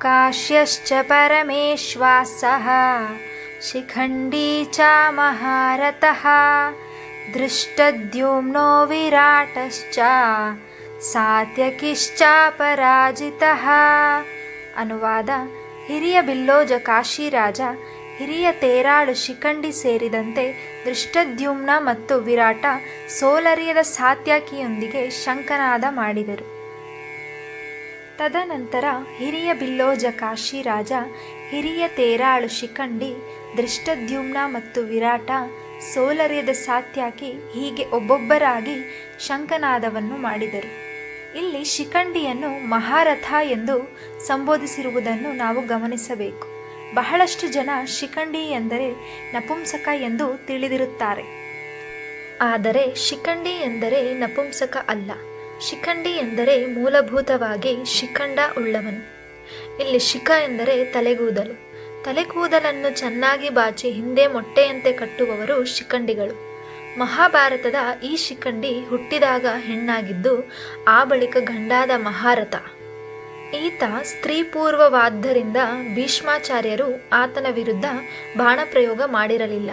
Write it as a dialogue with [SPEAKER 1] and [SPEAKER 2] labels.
[SPEAKER 1] काश्यश्च परमेश्वासः शिखण्डी च महारथः दृष्टद्युम्नो विराटश्च ಸಾತ್ಯಕಿಶ್ಚ ಪರಾಜಿತಃ ಅನುವಾದ ಹಿರಿಯ ಬಿಲ್ಲೋಜ ಕಾಶಿರಾಜ ಹಿರಿಯ ತೇರಾಳು ಶಿಖಂಡಿ ಸೇರಿದಂತೆ ದೃಷ್ಟದ್ಯುಮ್ನ ಮತ್ತು ವಿರಾಟ ಸೋಲರಿಯದ ಸಾತ್ಯಕಿಯೊಂದಿಗೆ ಶಂಕನಾದ ಮಾಡಿದರು ತದನಂತರ ಹಿರಿಯ ಬಿಲ್ಲೋಜ ಕಾಶಿರಾಜ, ಹಿರಿಯ ತೇರಾಳು ಶಿಖಂಡಿ ದೃಷ್ಟದ್ಯುಮ್ನ ಮತ್ತು ವಿರಾಟ ಸೋಲರ್ಯದ ಸಾತ್ಯಾಕಿ ಹೀಗೆ ಒಬ್ಬೊಬ್ಬರಾಗಿ ಶಂಕನಾದವನ್ನು ಮಾಡಿದರು. ಇಲ್ಲಿ ಶಿಖಂಡಿಯನ್ನು ಮಹಾರಥ ಎಂದು ಸಂಬೋಧಿಸಿರುವುದನ್ನು ನಾವು ಗಮನಿಸಬೇಕು. ಬಹಳಷ್ಟು ಜನ ಶಿಖಂಡಿ ಎಂದರೆ ನಪುಂಸಕ ಎಂದು ತಿಳಿದಿರುತ್ತಾರೆ. ಆದರೆ ಶಿಖಂಡಿ ಎಂದರೆ ನಪುಂಸಕ ಅಲ್ಲ. ಶಿಖಂಡಿ ಎಂದರೆ ಮೂಲಭೂತವಾಗಿ ಶಿಖಂಡ ಉಳ್ಳವನು. ಇಲ್ಲಿ ಶಿಖ ಎಂದರೆ ತಲೆಗೂದಲು. ತಲೆಗೂದಲನ್ನು ಚೆನ್ನಾಗಿ ಬಾಚಿ ಹಿಂದೆ ಮೊಟ್ಟೆಯಂತೆ ಕಟ್ಟುವವರು ಶಿಖಂಡಿಗಳು. ಮಹಾಭಾರತದ ಈ ಶಿಖಂಡಿ ಹುಟ್ಟಿದಾಗ ಹೆಣ್ಣಾಗಿದ್ದು, ಆ ಬಳಿಕ ಗಂಡಾದ ಮಹಾರಥ. ಈತ ಸ್ತ್ರೀಪೂರ್ವವಾದ್ದರಿಂದ ಭೀಷ್ಮಾಚಾರ್ಯರು ಆತನ ವಿರುದ್ಧ ಬಾಣಪ್ರಯೋಗ ಮಾಡಿರಲಿಲ್ಲ.